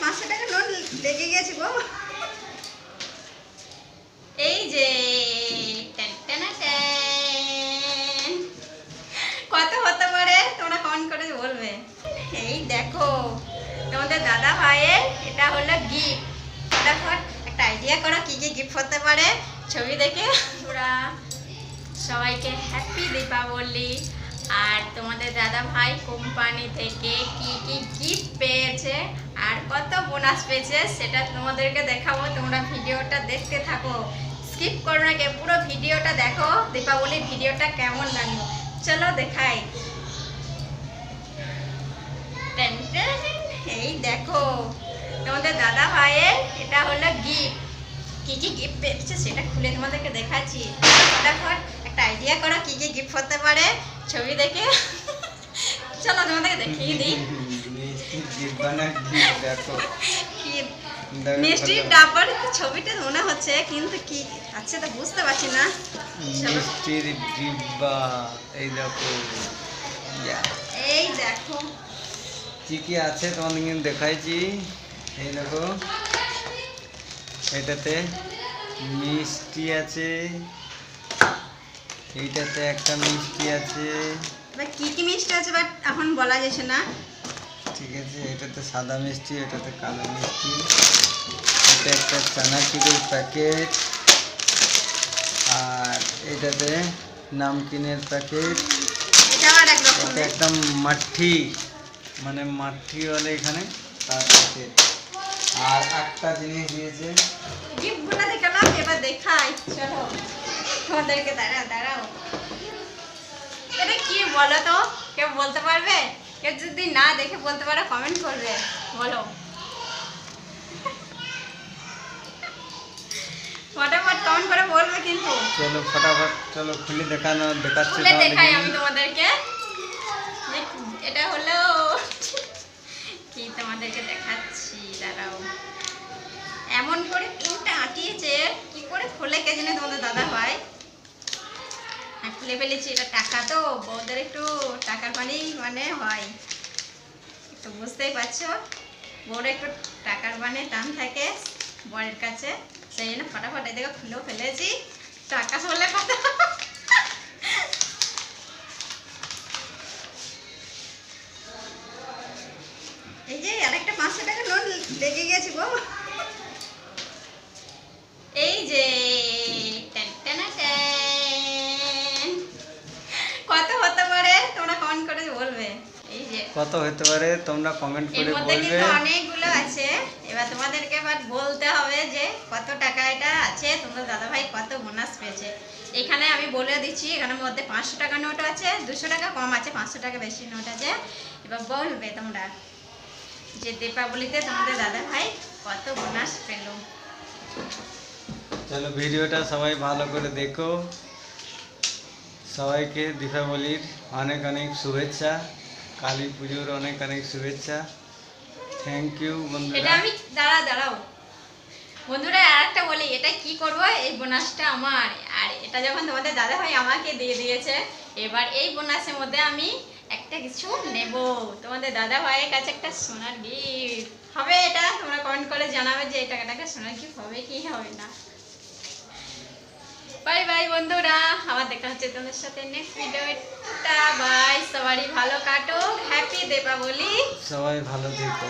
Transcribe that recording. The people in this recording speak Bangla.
পাঁচশো টাকা নোট লেগে গেছে গো। এই যে। কত হতে পারে? তোমরা কমেন্ট করে বলবে। এই দেখো, তোমাদের দাদা ভাইয়ের এটা হলো গিফট ফটাফট একটা আইডিয়া করো কি কি গিফট হতে পারে। ছবি দেখে পুরা সবাইকে হ্যাপি দীপাবলি। আর তোমাদের দাদা ভাই কোম্পানি থেকে কি কি গিফট পেয়েছে আর কত বোনাস পেয়েছে সেটা তোমাদেরকে দেখাবো। তোমরা ভিডিওটা দেখতে থাকো। স্কিপ করো না পুরো ভিডিওটা দেখো। দীপাবলির ভিডিওটা কেমন লাগল? চলো দেখাই। এই দেখো, তোমাদের দাদা ভাইয়ের এটা হলো গিফট কি কি গিফট পেয়েছে সেটা খুলে তোমাদেরকে দেখাচ্ছি। ফটাফট একটা আইডিয়া করো কি কি গিফট হতে পারে। ছবি দেখে। চলো তোমাদেরকে দেখিয়ে দিই। ডাব্বার ছবিটা মনে হচ্ছে কিন্তু কি তো বুঝতে পারছি না। মিষ্টির ডিব্বা এই দেখো। এই দেখো। কি কি আছে তোমাদের কিন্তু দেখাইছি? এই দেখো। এটাতে মিষ্টি আছে। এইটাতে একটা মিষ্টি আছে। কি কি মিষ্টি আছে বাট এখন বলা যাচ্ছে না। ঠিক আছে এটাতে সাদা মিষ্টি এটাতে কালো মিষ্টি। এটা একটা চানাচুরের প্যাকেট। আর এটাতে নামকিনের প্যাকেট। এটা একটা মাঠি মানে মাঠি বলে এখানে তার প্যাকেট। আর একটা জিনিস দিয়েছে। গিফটগুলো দেখালাম এবার দেখাই চলো। তোমাদেরকে দাঁড়াও দাঁড়াও। এটা কি বলো তো? কেউ বলতে পারবে? কেউ যদি না দেখে বলতে পারো কমেন্ট করবে। বলো। ফটাফট কমেন্ট করে বলবে কিন্তু। চলো ফটাফট চলো খুলে দেখানো দেখাচ্ছি খুলে দেখাই আমি তোমাদেরকে। এটা হলো। কি তোমাদেরকে দেখাচ্ছি? দাঁড়াও। এমন করে পিনটা আটিয়েছে কি করে খুলে কে জানে তোমাদের দাদা ভাই। খুলে ফেলেছি, এটা টাকা তো, বউদের একটু টাকার পানি মানে হয়। তো বুঝতেই পারছ, বউর একটু টাকার মানে টান থাকে বরের কাছে, সেই জন্য ফটাফট এদিকে খুলেও ফেলেছি। টাকা হলে কথা। এই যে আরেকটা পাঁচশো টাকা নোট লেগে গেছে গো। কত হতে পারে তোমরা কমেন্ট এর করে মধ্যে বলবে। অনেকগুলো আছে। এবার তোমাদেরকে এবার বলতে হবে যে কত টাকা এটা আছে। তোমার দাদাভাই কত বোনাস পেয়েছে। এখানে আমি বলে দিচ্ছি এখানের মধ্যে পাঁচশো টাকা নোট আছে দুশো টাকা কম আছে পাঁচশো টাকা বেশি নোট আছে। এবার বলবে তোমরা যে দীপাবলিতে তোমাদের দাদাভাই কত বোনাস পেল। চলো ভিডিওটা সবাই ভালো করে দেখো। সবাইকে দীপাবলির অনেক অনেক শুভেচ্ছা। কালী পুজোর অনেক অনেক শুভেচ্ছা। থ্যাংক ইউ এটা বন্ধুরা আমি, দাঁড়া, দাঁড়াও। বন্ধুরা আর একটা বলি, এটা কি করব? এই বোনাসটা আমার। আর এটা যখন তোমাদের দাদা ভাই আমাকে দিয়ে দিয়েছে, এবার এই বোনাসের মধ্যে আমি একটা কিছু নেব। তোমাদের দাদা ভাইয়ের কাছে একটা সোনার গিফট হবে এটা? তোমরা কমেন্ট করে জানাবে যে এই টাকাটাকে সোনার গিফট হবে কি? হবে না। বাই বাই বন্ধুরা, আবার দেখা হচ্ছে তোমাদের সাথে নেক্সট ভিডিওটা বাই, সবারই ভালো কাটো হ্যাপি দীপাবলি সবাই ভালো থেকো।